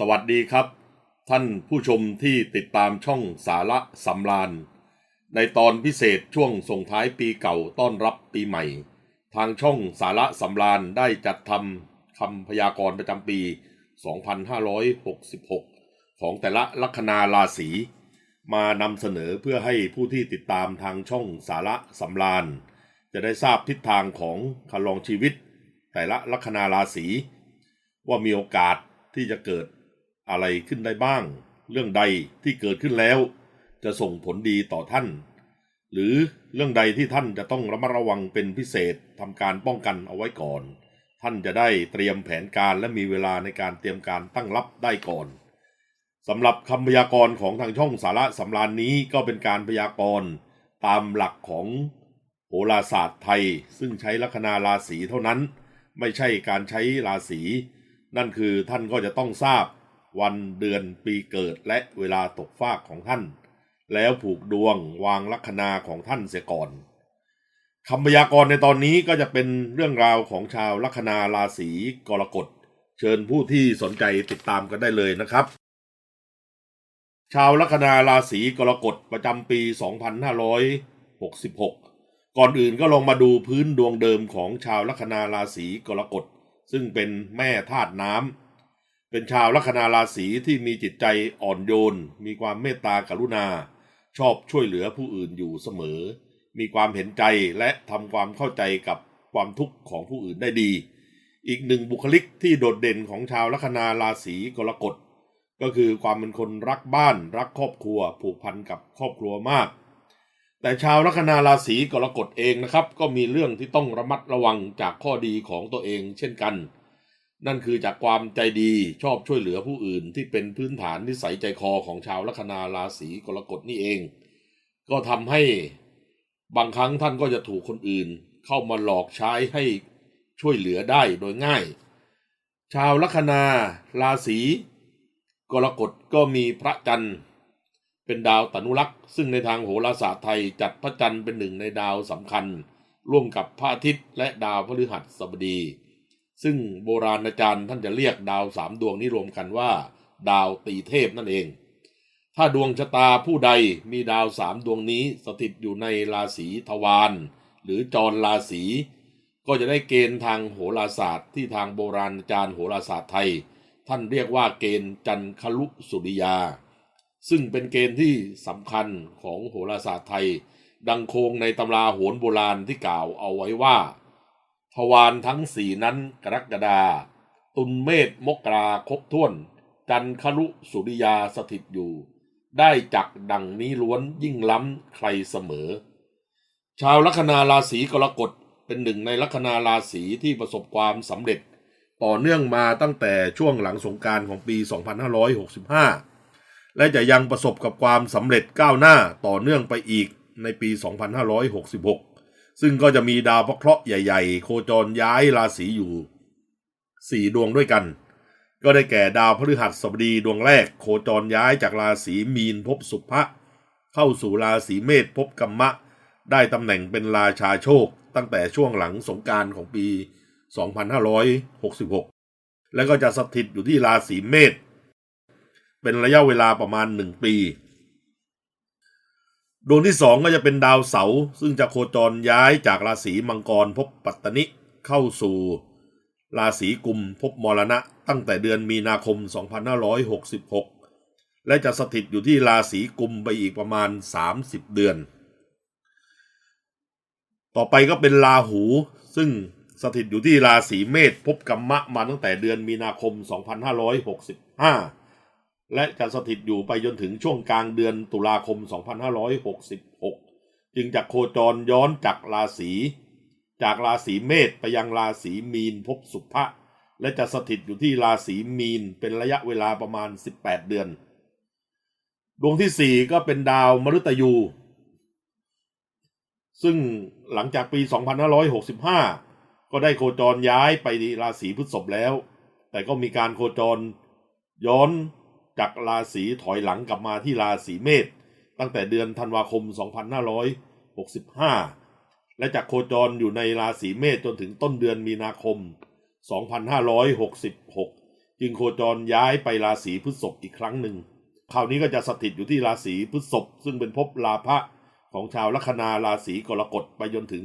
สวัสดีครับ ท่านผู้ชมที่ติดตามช่องสาระสำราญ ในตอนพิเศษช่วงส่งท้ายปีเก่าต้อนรับปีใหม่ ทางช่องสาระสำราญได้จัดทำคำพยากรณ์ประจำปี 2566 ของแต่ละลัคนาราศีมานำเสนอเพื่อให้ผู้ที่ติดตามทางช่องสาระสำราญ จะได้ทราบทิศทางของคันลองชีวิต แต่ละลัคนาราศีว่ามีโอกาสที่จะเกิด อะไรขึ้นได้บ้าง เรื่องใดที่เกิดขึ้นแล้ว จะส่งผลดีต่อท่าน หรือเรื่องใดที่ท่านจะต้องระมัดระวังเป็นพิเศษทำการป้องกันเอาไว้ก่อน ท่านจะได้เตรียมแผนการและมีเวลาในการเตรียมการตั้งรับได้ก่อนสำหรับคำพยากรณ์ของทางช่องสาระสำราญนี้ก็เป็นการพยากรณ์ตามหลักของโหราศาสตร์ไทย ซึ่งใช้ลัคนาราศีเท่านั้น ไม่ใช่การใช้ราศีนั่นคือท่านก็จะต้องทราบ วันเดือนปีเกิดและเวลาตกฟากของท่าน แล้วผูกดวงวางลัคนาของท่านเสียก่อนคำพยากรณ์ในตอนนี้ก็จะเป็นเรื่องราวของชาวลัคนาราศีกรกฎ เชิญผู้ที่สนใจติดตามกันได้เลยนะครับ ชาวลัคนาราศีกรกฎประจำปี 2566 ก่อนอื่นก็ลองมาดูพื้นดวงเดิมของชาวลัคนาราศีกรกฎ ซึ่งเป็นแม่ธาตุน้ำ เป็นชาวลัคนาราศีที่มีจิตใจอ่อนโยน มีความเมตตากรุณา ชอบช่วยเหลือผู้อื่นอยู่เสมอ มีความเห็นใจและทำความเข้าใจกับความทุกข์ของผู้อื่นได้ดี อีกหนึ่งบุคลิกที่โดดเด่นของชาวลัคนาราศีกรกฎก็คือความเป็นคนรักบ้านรักครอบครัว ผูกพันกับครอบครัวมาก แต่ชาวลัคนาราศีกรกฎเองนะครับ ก็มีเรื่องที่ต้องระมัดระวังจากข้อดีของตัวเองเช่นกัน นั่นคือจากความใจดีชอบช่วยเหลือผู้อื่นที่เป็นพื้นฐานนิสัยใจคอของชาวลัคนาราศีกรกฎนี่เอง ก็ทำให้บางครั้งท่านก็จะถูกคนอื่น เข้ามาหลอกใช้ให้ช่วยเหลือได้โดยง่าย ชาวลัคนาราศีกรกฎก็มีพระจันทร์ เป็นดาวตนุรักษ์ ซึ่งในทางโหราศาสตร์ไทยจัดพระจันทร์เป็นหนึ่งในดาวสำคัญ ร่วมกับพระอาทิตย์และดาวพฤหัสบดี ซึ่งโบราณอาจารย์ท่านจะเรียกดาวสามดวงนี้รวมกันว่า ดาวตีเทพนั่นเอง ถ้าดวงชะตาผู้ใดมีดาวสามดวงนี้สถิตอยู่ในราศีทวารหรือจรราศีก็จะได้เกณฑ์ทางโหราศาสตร์ ที่ทางโบราณอาจารย์โหราศาสตร์ไทย ท่านเรียกว่าเกณฑ์จันคลุสุริยา ซึ่งเป็นเกณฑ์ที่สำคัญของโหราศาสตร์ไทย ดังโคงในตำราโหรโบราณที่กล่าวเอาไว้ว่า ทวารทั้งสี่นั้นกรกฎาตุลเมษมกราครบถ้วน จันคลุสุริยาสถิตอยู่ ได้จักดังนี้ล้วนยิ่งล้ำใครเสมอ ชาวลัคนาราศีกรกฎเป็นหนึ่งในลัคนาราศีที่ประสบความสำเร็จ ต่อเนื่องมาตั้งแต่ช่วงหลังสงการของปี 2565 และจะยังประสบกับความสำเร็จก้าวหน้าต่อเนื่องไปอีกในปี 2566 ซึ่งก็จะมีดาวพระเคราะห์ใหญ่ ๆ โคจรย้ายราศีอยู่4ดวงด้วยกัน ก็ได้แก่ดาวพฤหัสบดีดวงแรก โคจรย้ายจากราศีมีนภพสุภะเข้าสู่ราศีเมษภพกัมมะ ได้ตำแหน่งเป็นราชาโชค ตั้งแต่ช่วงหลังสงการของปี 2566 และก็จะสถิตอยู่ที่ราศีเมษเป็นระยะเวลาประมาณหนึ่งปี ดวงที่สองก็จะเป็นดาวเสาร์ซึ่งจะโคจรย้ายจากราศีมังกรภพปัตตนิเข้าสู่ราศีกุมภพมรณะ ตั้งแต่เดือนมีนาคม 2566 และจะสถิตอยู่ที่ราศีกุมไปอีกประมาณ 30 เดือน ต่อไปก็เป็นราหูซึ่งสถิตอยู่ที่ราศีเมษภพกัมมะมาตั้งแต่เดือนมีนาคม 2565 และจะสถิตอยู่ไปจนถึงช่วงกลางเดือนตุลาคม 2566 จึงจะโคจรย้อนจากราศีจากราศีเมษไปยังราศีมีนภพสุภะและจะสถิตอยู่ที่ราศีมีนเป็นระยะเวลาประมาณ 18 เดือน ดวงที่ 4 ก็เป็นดาวมฤตยู ซึ่งหลังจากปี 2565 ก็ได้โคจรย้ายไปราศีพฤษภแล้ว แต่ก็มีการโคจรย้อน จากราศีถอยหลังกลับมาที่ราศีเมษตั้งแต่เดือนธันวาคม 2565 และจากโคจรอยู่ในราศีเมษจนถึงต้นเดือนมีนาคม 2566 จึงโคจรย้ายไปราศีพฤษภอีกครั้งหนึ่ง คราวนี้ก็จะสถิตอยู่ที่ราศีพฤษภซึ่งเป็นภพลาภะของชาวลัคนาราศีกรกฎไปจนถึง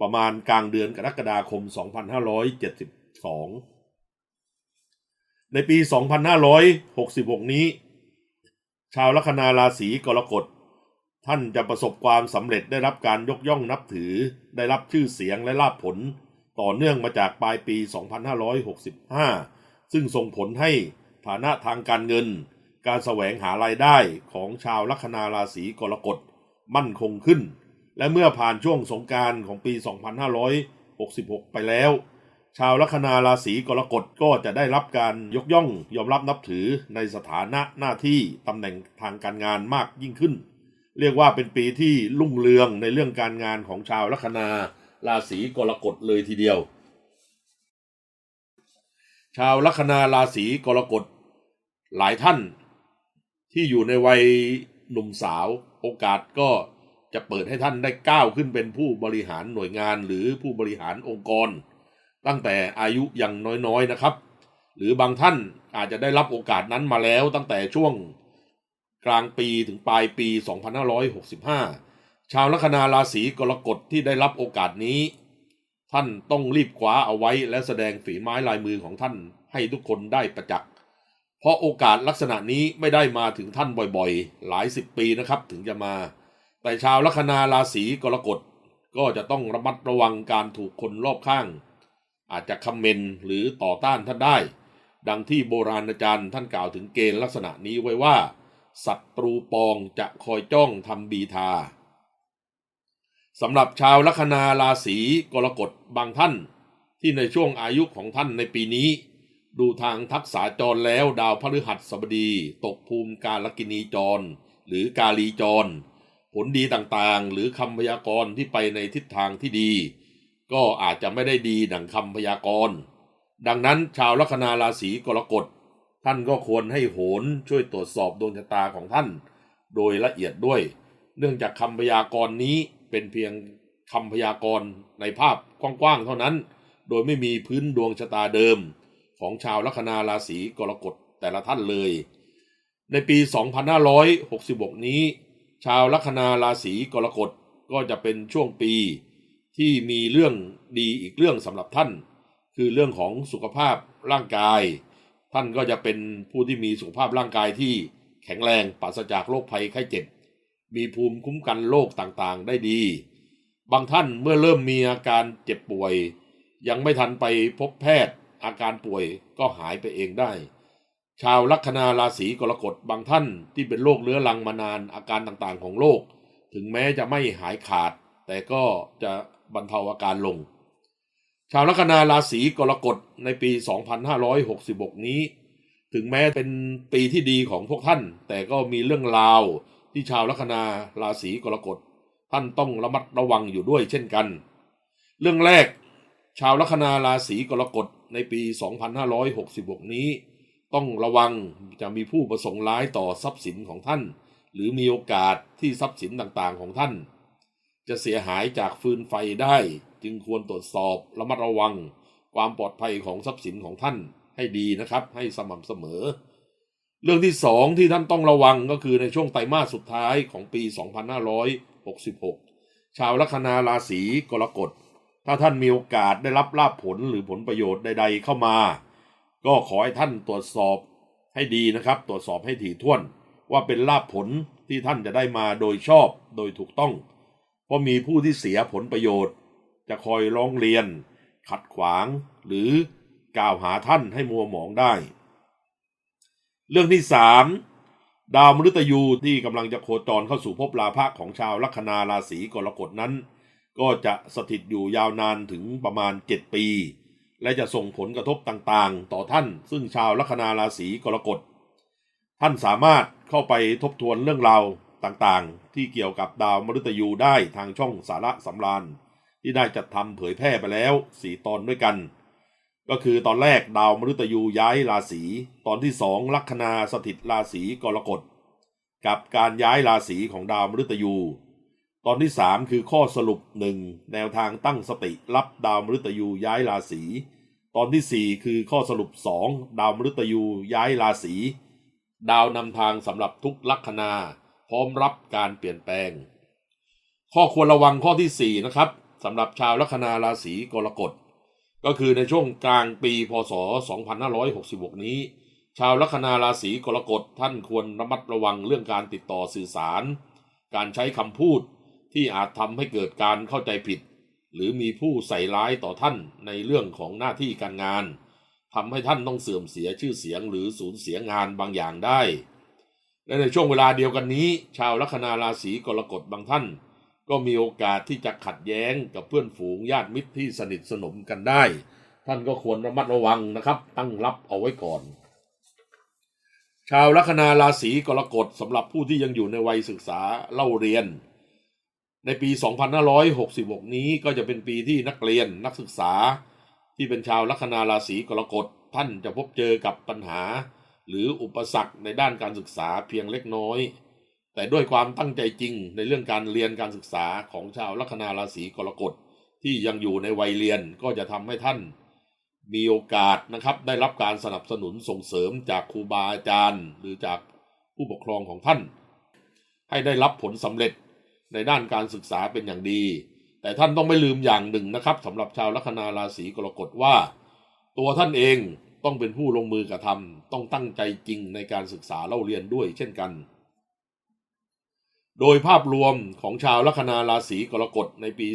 ประมาณกลางเดือนกรกฎาคม 2572 ในปี 2566 นี้ ชาวลัคนาราศีกรกฎท่านจะประสบความสำเร็จได้รับการยกย่องนับถือ ได้รับชื่อเสียงและลาภผล ต่อเนื่องมาจากปลายปี 2565 ซึ่งส่งผลให้ฐานะทางการเงิน การแสวงหารายได้ของชาวลัคนาราศีกรกฎมั่นคงขึ้น และเมื่อผ่านช่วงสงการของปี 2566 ไปแล้ว ชาวลัคนาราศีกรกฎก็จะได้รับการยกย่องยอมรับนับถือในสถานะหน้าที่ตำแหน่งทางการงานมากยิ่งขึ้น เรียกว่าเป็นปีที่รุ่งเรืองในเรื่องการงานของชาวลัคนาราศีกรกฎเลยทีเดียว ชาวลัคนาราศีกรกฎหลายท่าน ที่อยู่ในวัยหนุ่มสาวโอกาสก็จะเปิดให้ท่านได้ก้าวขึ้นเป็นผู้บริหารหน่วยงานหรือผู้บริหารองค์กร ตั้งแต่อายุยังน้อยๆนะครับ หรือบางท่านอาจจะได้รับโอกาสนั้นมาแล้วตั้งแต่ช่วงกลางปีถึงปลายปี 2565 ชาวลัคนาราศีกรกฎที่ได้รับโอกาสนี้ ท่านต้องรีบคว้าเอาไว้และแสดงฝีไม้ลายมือของท่านให้ทุกคนได้ประจักษ์ เพราะโอกาสลักษณะนี้ไม่ได้มาถึงท่านบ่อยๆ หลายสิบปีนะครับถึงจะมา แต่ชาวลัคนาราศีกรกฎก็จะต้องระมัดระวังการถูกคนรอบข้าง อาจจะคอมเมนต์หรือต่อต้านท่านได้ ดังที่โบราณอาจารย์ท่านกล่าวถึงเกณฑ์ลักษณะนี้ไว้ว่าศัตรูปองจะคอยจ้องทำบีทาสำหรับชาวลัคนาราศีกรกฎบางท่าน ที่ในช่วงอายุของท่านในปีนี้ ดูทางทักษาจรแล้วดาวพฤหัสบดี ตกภูมิการลกินีจร หรือกาลีจร ผลดีต่างๆ หรือคำพยากรณ์ที่ไปในทิศทางที่ดี ก็อาจจะไม่ได้ดีดังคำพยากรณ์ ดังนั้นชาวลัคนาราศีกรกฎ ท่านก็ควรให้โหนช่วยตรวจสอบดวงชะตาของท่าน โดยละเอียดด้วย เนื่องจากคำพยากรณ์นี้เป็นเพียงคำพยากรณ์ในภาพกว้างๆเท่านั้น โดยไม่มีพื้นดวงชะตาเดิม ของชาวลัคนาราศีกรกฎแต่ละท่านเลย ในปี 2566 นี้ ชาวลัคนาราศีกรกฎก็จะเป็นช่วงปี ที่มีเรื่องดีอีกเรื่องสำหรับท่าน คือเรื่องของสุขภาพร่างกาย ท่านก็จะเป็นผู้ที่มีสุขภาพร่างกายที่แข็งแรงปราศจากโรคภัยไข้เจ็บ มีภูมิคุ้มกันโรคต่างๆ ได้ดี บางท่านเมื่อเริ่มมีอาการเจ็บป่วย ยังไม่ทันไปพบแพทย์ อาการป่วยก็หายไปเองได้ ชาวลัคนาราศีกรกฎบางท่านที่เป็นโรคเรื้อรังมานานอาการต่างๆของโรคถึงแม้จะไม่หายขาด แต่ก็จะ บรรเทาอาการลง ชาวลัคนาราศีกรกฎในปี 2566 นี้ ถึงแม้เป็นปีที่ดีของพวกท่าน แต่ก็มีเรื่องราวที่ชาวลัคนาราศีกรกฎท่านต้องระมัดระวังอยู่ด้วยเช่นกัน เรื่องแรก ชาวลัคนาราศีกรกฎในปี 2566 นี้ ต้องระวังจะมีผู้ประสงค์ร้ายต่อทรัพย์สินของท่าน หรือมีโอกาสที่ทรัพย์สินต่างๆของท่าน จะเสียหายจากฟืนไฟได้ จึงควรตรวจสอบระมัดระวัง ความปลอดภัยของทรัพย์สินของท่านให้ดีนะครับ ให้สม่ำเสมอ เรื่องที่สองที่ท่านต้องระวังก็คือในช่วงไตรมาสสุดท้ายของปี 2566 ชาวลัคนาราศีกรกฎถ้าท่านมีโอกาสได้รับลาภผลหรือผลประโยชน์ใด ๆ เข้ามา ก็ขอให้ท่านตรวจสอบให้ดีนะครับ ตรวจสอบให้ถี่ถ้วน ว่าเป็นลาภผลที่ท่านจะได้มาโดยชอบโดยถูกต้อง เพราะมีผู้ที่เสียผลประโยชน์ จะคอยร้องเรียน ขัดขวาง หรือกล่าวหาท่านให้มัวหมองได้ เรื่องที่สามดาวมฤตยูที่กำลังจะโคจรเข้าสู่ภพลาภะของชาวลัคนาราศีกรกฎนั้น ก็จะสถิตอยู่ยาวนานถึงประมาณ 7 ปี และจะส่งผลกระทบต่างๆ ต่อท่าน ซึ่งชาวลัคนาราศีกรกฎท่านสามารถเข้าไปทบทวนเรื่องราว ต่างๆ ที่เกี่ยวกับดาวมฤตยูได้ทางช่องสาระสำราญ ที่ได้จัดทำเผยแพร่ไปแล้ว4ตอนด้วยกัน ก็คือตอนแรกดาวมฤตยูย้ายราศีตอนที่สองลัคนาสถิตราศีกรกฎกับการย้ายราศีของดาวมฤตยู ตอนที่ 3 คือข้อสรุป 1 แนวทางตั้งสติรับดาวมฤตยูย้ายราศีตอนที่ 4 คือข้อสรุป 2 ดาวมฤตยูย้ายราศีดาวนำทางสำหรับทุกลัคนา ร้อมรับการเปลี่ยนแปลง ข้อควรระวังข้อที่ 4 นะครับสำหรับชาวลัคนาราศีกรกฎ ก็คือในช่วงกลางปีพศ 2566 นี้ ชาวลัคนาราศีกรกฎท่านควรระมัดระวังเรื่องการติดต่อสื่อสาร การใช้คำพูดที่อาจทำให้เกิดการเข้าใจผิด หรือมีผู้ใส่ร้ายต่อท่านในเรื่องของหน้าที่การงานทำให้ท่านต้องเสื่อมเสียชื่อเสียงหรือสูญเสียงานบางอย่างได้ และในช่วงเวลาเดียวกันนี้ ชาวลัคนาราศีกรกฎบางท่าน ก็มีโอกาสที่จะขัดแย้งกับเพื่อนฝูงญาติมิตรที่สนิทสนมกันได้ ท่านก็ควรระมัดระวังนะครับ ตั้งรับเอาไว้ก่อน ชาวลัคนาราศีกรกฎสำหรับผู้ที่ยังอยู่ในวัยศึกษาเล่าเรียน ในปี 2566 นี้ก็จะเป็นปีที่นักเรียนนักศึกษา ที่เป็นชาวลัคนาราศีกรกฎท่านจะพบเจอกับปัญหา หรืออุปสรรคในด้านการศึกษาเพียงเล็กน้อย แต่ด้วยความตั้งใจจริงในเรื่องการเรียนการศึกษาของชาวลัคนาราศีกรกฎที่ยังอยู่ในวัยเรียนก็จะทำให้ท่าน มีโอกาสนะครับ ได้รับการสนับสนุนส่งเสริมจากครูบาอาจารย์ หรือจากผู้ปกครองของท่าน ให้ได้รับผลสำเร็จในด้านการศึกษาเป็นอย่างดี แต่ท่านต้องไม่ลืมอย่างหนึ่งนะครับสำหรับชาวลัคนาราศีกรกฎว่า ตัวท่านเอง ต้องเป็นผู้ลงมือกระทำต้องตั้งใจจริงในการศึกษาเล่าเรียนด้วยเช่นกัน โดยภาพรวมของชาวลัคนาราศีกรกฎในปี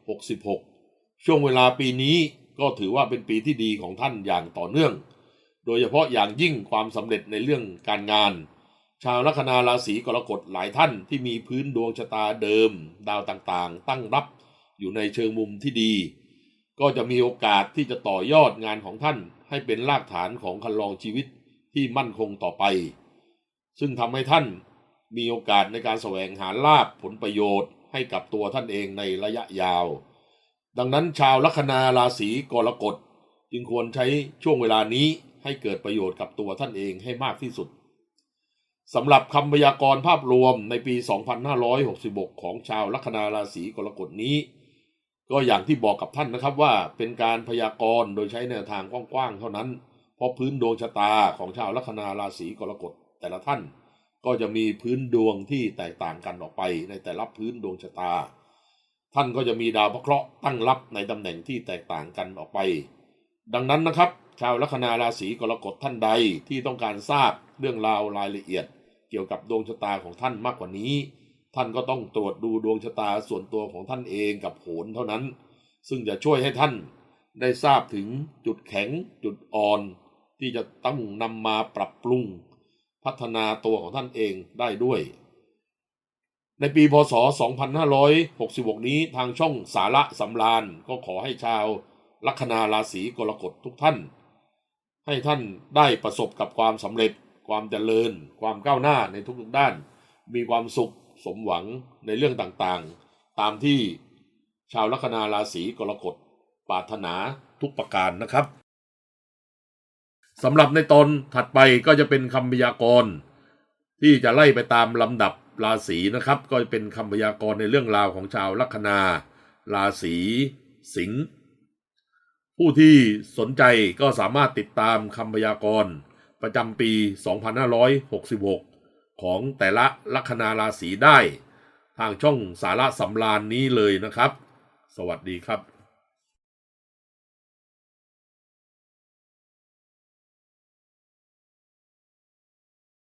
2566 ช่วงเวลาปีนี้ก็ถือว่าเป็นปีที่ดีของท่านอย่างต่อเนื่อง โดยเฉพาะอย่างยิ่งความสำเร็จในเรื่องการงาน ชาวลัคนาราศีกรกฎหลายท่านที่มีพื้นดวงชะตาเดิม ดาวต่างๆ ตั้งรับอยู่ในเชิงมุมที่ดี ก็จะมีโอกาสที่จะต่อยอดงานของท่านให้เป็นรากฐานของคันลองชีวิตที่มั่นคงต่อไป ซึ่งทำให้ท่านมีโอกาสในการแสวงหาลาภผลประโยชน์ให้กับตัวท่านเองในระยะยาว ดังนั้นชาวลัคนาราศีกรกฎจึงควรใช้ช่วงเวลานี้ให้เกิดประโยชน์กับตัวท่านเองให้มากที่สุดสำหรับคำพยากรณ์ภาพรวมในปี 2566 ของชาวลัคนาราศีกรกฎนี้ ก็อย่างที่บอกกับท่านนะครับว่าเป็นการพยากรณ์โดยใช้แนวทางกว้างๆเท่านั้น เพราะพื้นดวงชะตาของชาวลัคนาราศีกรกฎแต่ละท่าน ก็จะมีพื้นดวงที่แตกต่างกันออกไปในแต่ละพื้นดวงชะตา ท่านก็จะมีดาวพระเคราะห์ตั้งรับในตำแหน่งที่แตกต่างกันออกไป ดังนั้นนะครับ ชาวลัคนาราศีกรกฎท่านใดที่ต้องการทราบเรื่องราวรายละเอียด เกี่ยวกับดวงชะตาของท่านมากกว่านี้ ท่านก็ต้องตรวจดูดวงชะตาส่วนตัวของท่านเองกับโหนเท่านั้น ซึ่งจะช่วยให้ท่านได้ทราบถึงจุดแข็งจุดอ่อน ที่จะต้องนำมาปรับปรุง พัฒนาตัวของท่านเองได้ด้วย ในปีพศ 2566 นี้ทางช่องสาระสำราญก็ขอให้ชาวลัคนาราศีกรกฎทุกท่าน ให้ท่านได้ประสบกับความสำเร็จ ความเจริญ ความก้าวหน้าในทุกๆด้าน มีความสุข สมหวังในเรื่องต่างๆ ตามที่ชาวลัคนาราศีกรกฎปรารถนาทุกประการนะครับสำหรับในตอนถัดไปก็จะเป็นคำพยากรณ์ที่จะไล่ไปตามลำดับราศีนะครับ ก็จะเป็นคำพยากรณ์ในเรื่องราวของชาวลัคนา ราศีสิงห์ผู้ที่สนใจก็สามารถติดตามคำพยากรณ์ประจำปี 2566 ของแต่ละลัคนาราศีได้ ทางช่องสาระสำราญนี้เลยนะครับ สวัสดีครับ